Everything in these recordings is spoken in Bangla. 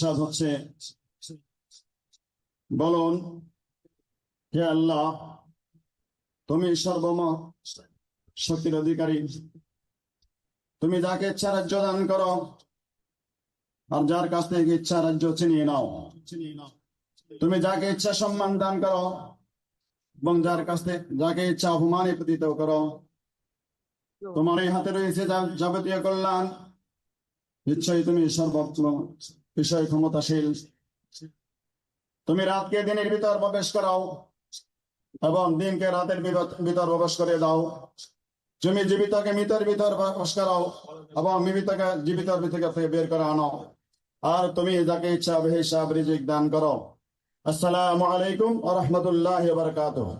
সাজ হচ্ছে বলুন, হে আল্লাহ, তুমি সর্বম শক্তির অধিকারী। তুমি যাকে ইচ্ছা রাজ্য দান করো, আর যার কাছ থেকে ইচ্ছা রাজ্য ছিনিয়ে নাও। তুমি যাকে ইচ্ছা সম্মান দান করো, এবং যার কাছ থেকে, যাকে ইচ্ছা অপমানে পতিত করো। তোমার এই হাতে রয়েছে যাবতীয় কল্যাণ। নিশ্চয়ই তুমি সর্বত্র বিষয় ক্ষমতাশীল। তুমি রাতকে দিনের ভিতর প্রবেশ করাও এবং দিনকে রাতের ভিতর প্রবেশ করে দাও। তুমি জীবিতকে মৃতের ভিতর প্রবেশ করাও এবং মৃতকে জীবিতর ভিতর বের করে আনো। আর তুমি যাকে ইচ্ছা হিসাব রিজিক দান করো। আসসালামু আলাইকুম রাহমাতুল্লাহি ওয়া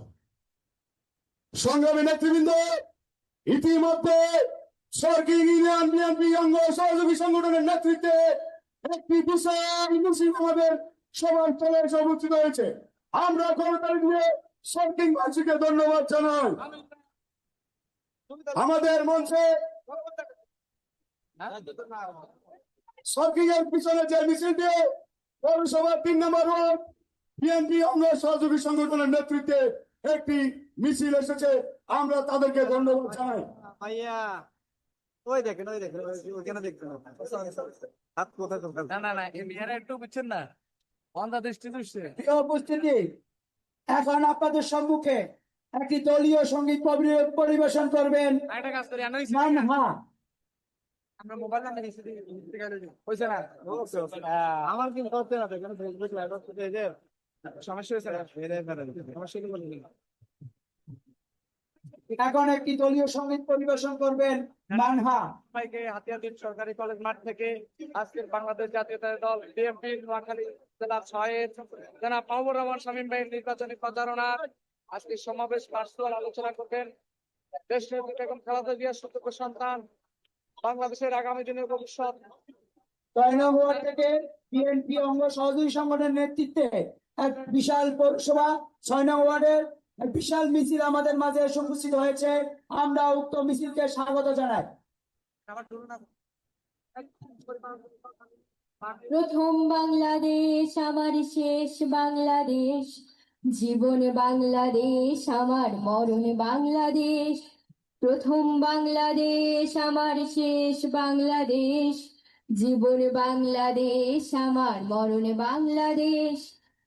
সংগ্রামী নেতৃবৃন্দ, ইতিমধ্যে সরকারি সহযোগী সংগঠনের নেতৃত্বে একটি সবার আমরা গণতান্ত্রিক সরকারিবাসীকে ধন্যবাদ জানাই। আমাদের মঞ্চে পিছনে যে মিছিলটি, পৌরসভার তিন নম্বর ওয়ার্ড, বিএনপি অঙ্গ সহযোগী সংগঠনের নেতৃত্বে একটি মিছিল এসেছে। আমরা তাদেরকে ধন্যবাদ জানাই। ভাইয়া ওই দেখেন ওই দেখেন ওইখানে দেখবেন হাত কোথায় না না না একটু বুঝছেন না? অন্ধা দৃষ্টি দৃষ্টি প্রিয় উপস্থিতি এখন আপনাদের সম্মুখে একটি দলীয় সংগীত পরিবেশন করবেন। একটা কাজ করি মানহা আমরা মোবাইল নাম্বার দিচ্ছি হয়েছে না? আমার কি করতে না দেখেন ফেসবুক লাইভ সমস্যা হয়েছে ফেলে সমস্যা কি বলি এখন একটি দলীয় সংগীত পরিবেশন করবেন মানহা। সবাইকে হাতিয়ারদিন সরকারি কলেজ মাঠ থেকে আজকের বাংলাদেশ জাতীয়তাবাদী দল বিএনপি নোয়াখালী জেলা ছয়ের জনাব রহমান শামীম ভাইয়ের নির্বাচনী প্রচারণা। আজকে সমাবেশ আলোচনা করবেন। দেশ নেত্রী বেগম খালেদা জিয়ার সন্তান বাংলাদেশের আগামী দিনের ভবিষ্যৎ। ওয়ার্ড থেকে বিএনপি অঙ্গ সহযোগী সংগঠনের নেতৃত্বে এক বিশাল পৌরসভা ছয় নং ওয়ার্ডের বিশাল মিছিল আমাদের মাঝে উপস্থিত হয়েছে। আমরা উক্ত মিছিলকে স্বাগত জানাই। প্রথম বাংলাদেশ, আমার শেষ বাংলাদেশ। জীবন বাংলাদেশ, আমার মরণ বাংলাদেশ। প্রথম বাংলাদেশ, আমার শেষ বাংলাদেশ। জীবন বাংলাদেশ, আমার মরণ বাংলাদেশ।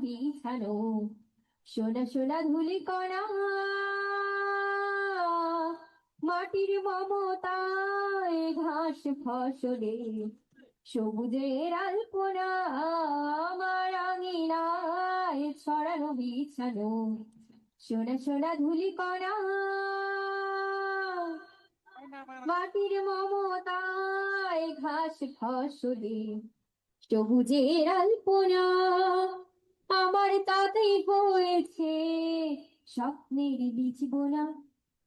বিছানো সোনা সোনা ধুলি মাটির মমতায় ঘাস ফসলে। সবুজের আলপনা আমার আঙিনায় বিছানো সোনা সোনা ধুলি কণা। মাটির মমতায় ঘাস ফসলে। সবুজের আলপনা আমার তাতে হয়েছে স্বপ্নের বীজ বোনা।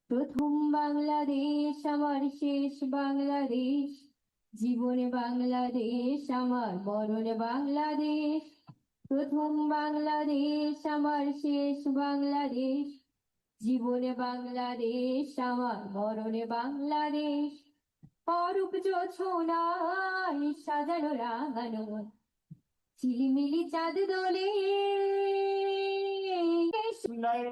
প্রথম বাংলাদেশ, আমার শেষ বাংলাদেশ। জীবনে বাংলাদেশ, আমার মরণে বাংলাদেশ। প্রথম বাংলাদেশ, আমার শেষ বাংলাদেশ। জীবনে বাংলাদেশ, আমার মরণে বাংলাদেশ। অরূপ জোছনায় সাজানো রাঙানো চিলিমিলি চাঁদ দোলে।